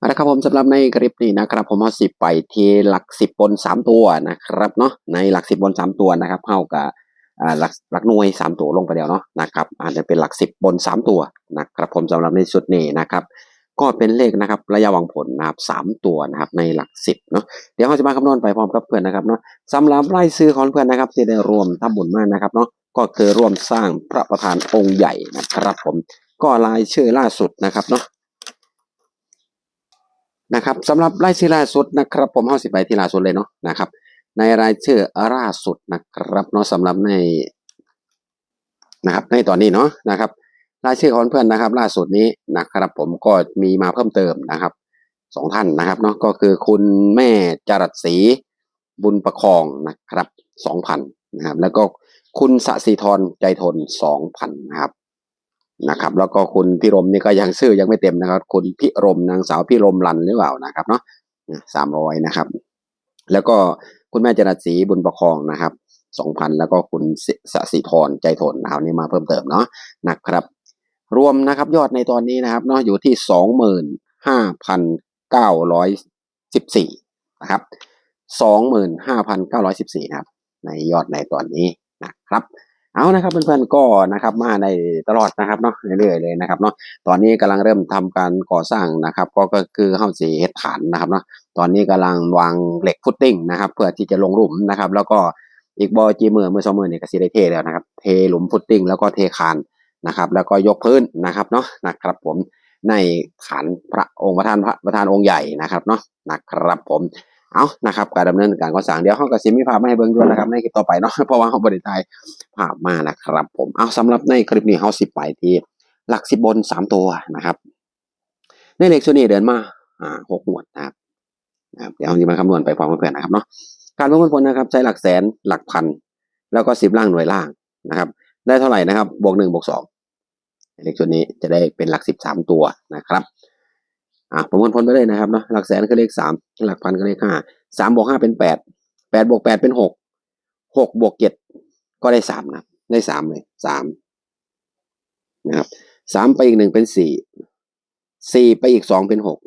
เอาละครับผมสำหรับในคลิปนี้นะครับผมเอาสิบไปที่หลักสิบบนสามตัวนะครับเนาะในหลักสิบบนสามตัวนะครับเท่ากับหลักหลักหน่วยสามตัวลงไปแล้วเนาะนะครับอาจจะเป็นหลักสิบบนสามตัวนะครับผมสำหรับในชุดนี้นะครับก็เป็นเลขนะครับระยะหวังผลนะครับสามตัวนะครับในหลักสิบเนาะเดี๋ยวเราจะมาคำนวณไปพร้อมกับเพื่อนนะครับเนาะสำหรับรายซื้อของเพื่อนนะครับที่ได้รวมทำบุญมากนะครับเนาะก็คือร่วมสร้างพระประธานองค์ใหญ่นะครับผมก็รายชื่อล่าสุดนะครับเนาะ นะครับสำหรับรายชื่อล่าสุดนะครับ ผมเอาสิไปที่ล่าสุดเลยเนาะนะครับ ในรายชื่อล่าสุดนะครับเนาะสำหรับในนะครับ ในตอนนี้เนาะนะครับรายชื่อของเพื่อนนะครับ ล่าสุดนี้นะครับ ผมก็มีมาเพิ่มเติมนะครับสองท่านนะครับเนาะก็คือคุณแม่จรัสศรีบุญประคองนะครับสองพันนะครับ แล้วก็คุณสศิธรใจทนสองพันนะครับ นะครับ แล้วก็คุณพิรมนี่ก็ยังชื่อยังไม่เต็มนะครับ คุณพิรมนางสาวพิรมรันหรือเปล่านะครับเนาะสามร้อยนะครับ แล้วก็คุณแม่จรัสศรีบุญประคองนะครับสองพันแล้วก็คุณสศิธรใจทนนะครับนี่มาเพิ่มเติมเนาะนะครับ รวมนะครับยอดในตอนนี้นะครับเนาะอยู่ที่สองหมื่นห้าพันเก้าร้อยสิบสี่นะครับสองหมื่นห้าพันเก้าร้อยสิบสี่นะครับ ในยอดในตอนนี้นะครับ เอานะครับเพื่อนๆก็นะครับมาในตลอดนะครับเนาะเรื่อยๆเลยนะครับเนาะตอนนี้กำลังเริ่มทำการก่อสร้างนะครับ ก็ก็คือเข้าสีเฮ็ดฐานนะครับเนาะตอนนี้กำลังวางเหล็กฟุตติ้งนะครับ เพื่อที่จะลงหลุมนะครับ แล้วก็อีกบอจีมือเมื่อสองมือเนี่ยก็สีได้เทแล้วนะครับ เทหลุมฟุตติ้งแล้วก็เทคานนะครับ แล้วก็ยกพื้นนะครับเนาะนะครับผมในฐานพระองค์ประธานพระประธานองค์ใหญ่นะครับเนาะนะครับผม เอานะครับการดำเนินการก่อสร้างเดี๋ยวเขาก็สิมีภาพมาให้เบิ่งด้วยนะครับในคลิปต่อไปเนาะเพราะว่าเขาบริถ่ายภาพมานะครับ ผมเอาสำหรับในคลิปนี้เขาสิบไปที่หลักสิบบนสามตัวนะครับ ในเลขส่วนนี้เดินมาอ่าหกหมวดนะครับนะครับเดี๋ยวเราจะมาคำนวณไปพร้อมกันนะครับเนาะการประมวลผลนะครับ ใช้หลักแสนหลักพัน แล้วก็สิบล่างหน่วยล่างนะครับ ได้เท่าไหร่นะครับบวกหนึ่งบวกสองเลขส่วนนี้จะได้เป็นหลักสิบสามตัวนะครับ อะประมวลผลไปเลยนะครับเนาะหลักแสนคือเลขสามหลักพันคือเลขห้าสามบวกห้าเป็นแปดแปดบวกแปดเป็นหกหกบวกเจ็ดก็ได้สามนะได้สามเลยสามนะครับสามไปอีกหนึ่งเป็นสี่สี่ไปอีกสองเป็นหก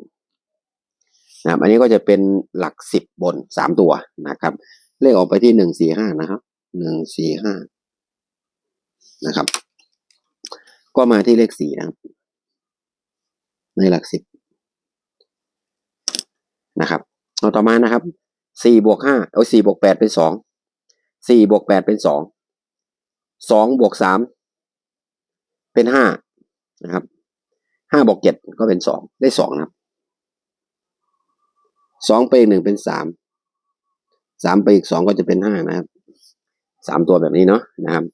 นะครับอันนี้ก็จะเป็นหลักสิบบนสามตัวนะครับ เลขออกไปที่หนึ่งสี่ห้านะครับหนึ่งสี่ห้านะครับ ก็มาที่เลขสี่นะครับ ในหลักสิบ นะครับเอาต่อมานะครับสี่บวกห้าเอาสี่บวกแปดเป็นสองสี่บวกแปดเป็นสองสองบวกสามเป็นห้านะครับห้าบวกเจ็ดก็เป็นสองได้สองนะครับสองไปอีกหนึ่งเป็นสามสามไปอีกสองก็จะเป็นห้านะครับสามตัวแบบนี้เนาะนะครับ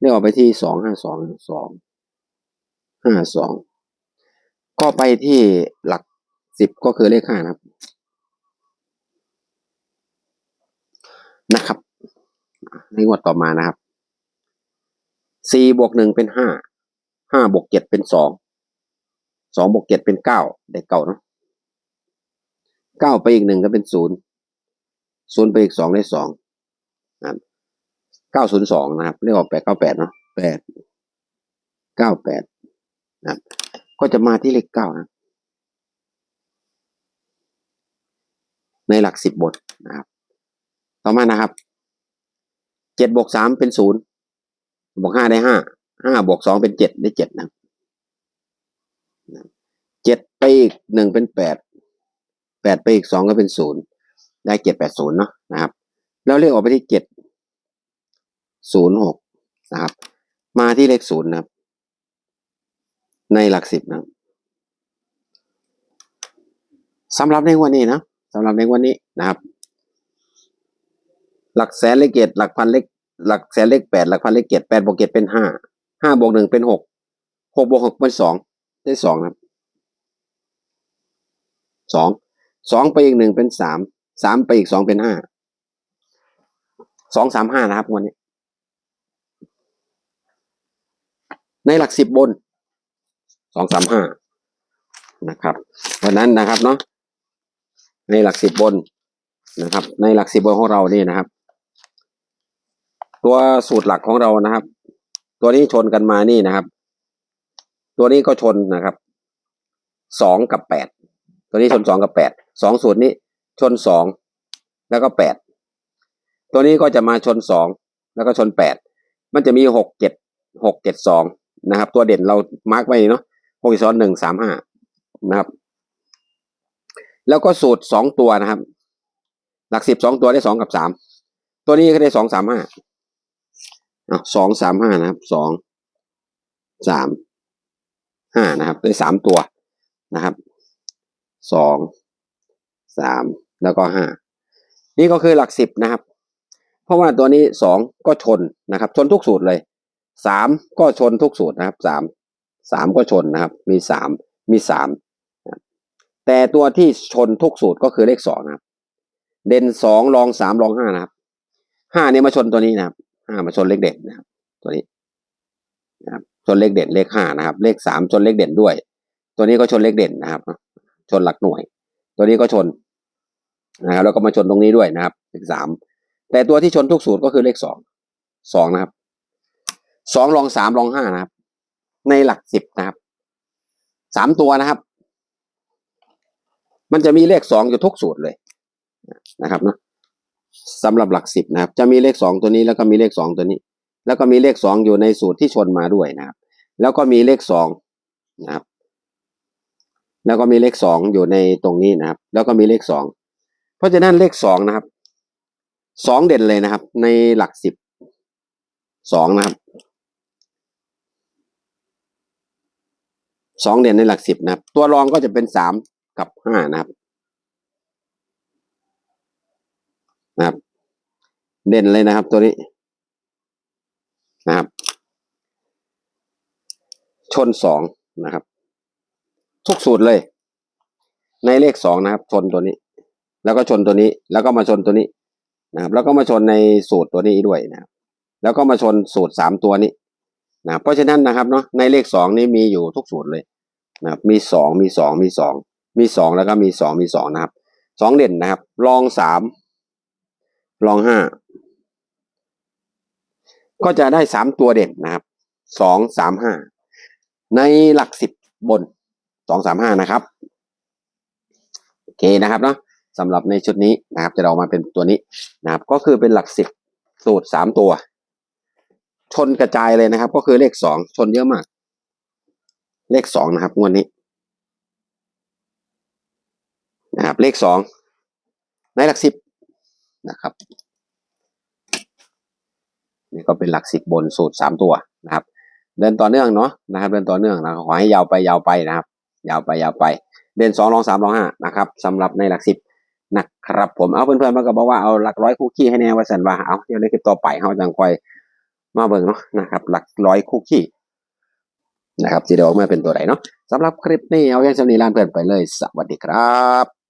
เรียกออกไปที่สองห้าสองสองห้าสองก็ไปที่หลักสิบก็คือเลขห้านะครับ นะครับ ในงวดต่อมานะครับสี่บวกหนึ่งเป็นห้าห้าบวกเจ็ดเป็นสองสองบวกเจ็ดเป็นเก้าได้เก้าเนาะเก้าไปอีกหนึ่งก็เป็นศูนย์ศูนย์ไปอีกสองได้สองนะเก้าศูนย์สองนะครับเรียกว่าแปดเก้าแปดเนาะแปดเก้าแปดนะก็จะมาที่เลขเก้านะในหลักสิบบทนะครับ ต่อมานะครับเจ็ดบวกสามเป็นศูนย์บวกห้าได้ห้าห้าบวกสองเป็นเจ็ดได้เจ็ดนะเจ็ดไปอีกหนึ่งเป็นแปดแปดไปอีกสองก็เป็นศูนย์ได้เจ็ดแปดศูนย์เนาะนะครับแล้วเรียกออกไปที่เจ็ดศูนย์หกนะครับ มาที่เลขศูนย์นะครับ ในหลักสิบนะสำหรับในวันนี้นะสำหรับในวันนี้นะครับ หลักแสนเลขเจ็ดหลักพันเลขหลักแสนเลขแปดหลักพันเลขเจ็ดแปดบวกเจ็ดเป็นห้าห้าบวกหนึ่งเป็นหกหกบวกหกเป็นสองได้สองครับสองสองไปอีกหนึ่งเป็นสามสามไปอีกสองเป็นห้าสองสามห้านะครับวันนี้ ในหลักสิบบนสองสามห้านะครับวันนั้นนะครับเนาะในหลักสิบบนนะครับ ในหลักสิบบนของเรานี่นะครับ ตัวสูตรหลักของเรานะครับ ตัวนี้ชนกันมานี่นะครับ ตัวนี้ก็ชนนะครับสองกับแปดตัวนี้ชนสองกับแปดสองสูตรนี้ชนสองแล้วก็แปดตัวนี้ก็จะมาชนสองแล้วก็ชนแปดมันจะมีหกเจ็ดหกเจ็ดสองนะครับ ตัวเด่นเรามาร์กไว้เนาะหกซ้อนหนึ่งสามห้านะครับ แล้วก็สูตรสองตัวนะครับ หลักสิบสองตัวได้สองกับสามตัวนี้ก็ได้สองสามห้า สองสามห้านะครับสองสามห้านะครับ ได้สามตัวนะครับสองสามแล้วก็ห้านี่ก็คือหลักสิบนะครับ เพราะว่าตัวนี้สองก็ชนนะครับ ชนทุกสูตรเลยสามก็ชนทุกสูตรนะครับสามสามก็ชนนะครับ มีสามมีสามแต่ตัวที่ชนทุกสูตรก็คือเลขสองนะครับ เด่นสองรองสามรองห้านะครับห้าเนี่ยมาชนตัวนี้นะครับ ห้ามาชนเลขเด่นนะครับ ตัวนี้นะครับชนเลขเด่นเลขห้านะครับ เลขสามชนเลขเด่นด้วย ตัวนี้ก็ชนเลขเด่นนะครับ ชนหลักหน่วย ตัวนี้ก็ชนนะครับแล้วก็มาชนตรงนี้ด้วยนะครับ เลขสามแต่ตัวที่ชนทุกสูตรก็คือเลขสองสองนะครับสองรองสามรองห้านะครับ ในหลักสิบนะครับสามตัวนะครับ มันจะมีเลขสองอยู่ทุกสูตรเลยนะครับเนาะ สำหรับหลักสิบนะครับ จะมีเลขสองตัวนี้แล้วก็มีเลขสองตัวนี้ แล้วก็มีเลขสองอยู่ในสูตรที่ชนมาด้วยนะครับ แล้วก็มีเลขสองนะครับ แล้วก็มีเลขสองอยู่ในตรงนี้นะครับ แล้วก็มีเลขสองเพราะฉะนั้นเลขสองนะครับสองเด่นเลยนะครับ ในหลักสิบสองนะครับสองเด่นในหลักสิบนะครับ ตัวรองก็จะเป็นสามกับห้านะครับ นะครับ เด่นเลยนะครับตัวนี้นะครับ ชนสองนะครับ ทุกสูตรเลย ในเลขสองนะครับ ชนตัวนี้ แล้วก็ชนตัวนี้ แล้วก็มาชนตัวนี้นะครับ แล้วก็มาชนในสูตรตัวนี้ด้วยนะครับ แล้วก็มาชนสูตรสามตัวนี้นะเพราะฉะนั้นนะครับเนาะในเลขสองนี้มีอยู่ทุกสูตรเลยนะครับมีสองมีสองมีสองมีสองแล้วก็มีสองมีสองนะครับสองเด่นนะครับ รองสาม รองห้าก็จะได้สามตัวเด่นนะครับสองสามห้าในหลักสิบบนสองสามห้านะครับโอเคนะครับเนาะสำหรับในชุดนี้นะครับ จะเรามาเป็นตัวนี้นะครับ ก็คือเป็นหลักสิบสูตรสามตัว ชนกระจายเลยนะครับ ก็คือเลขสองชนเยอะมาก เลขสองนะครับงวดนี้นะครับ เลขสองในหลักสิบนะครับ นี่ก็เป็นหลักสิบบนสูตรสามตัวนะครับ เดินต่อเนื่องเนาะนะครับ เดินต่อเนื่องนะขอให้ยาวไปยาวไปนะครับ ยาวไปยาวไป เดินสองรองสามรองห้านะครับสำหรับในหลักสิบนะครับผมเอาเพื่อนๆมันก็บอกว่าเอาหลักร้อยคู่ขี้ให้แน่ว่าสันว่าเอาเดี๋ยวในคลิปต่อไปเขาจังค่อยมาเบิ่งเนาะนะครับหลักร้อยคู่ขี้นะครับที่เดี๋ยวมาเป็นตัวไหนเนาะสำหรับคลิปนี้เอาอย่างเช่นนี้ลาเพื่อนไปเลย สวัสดีครับ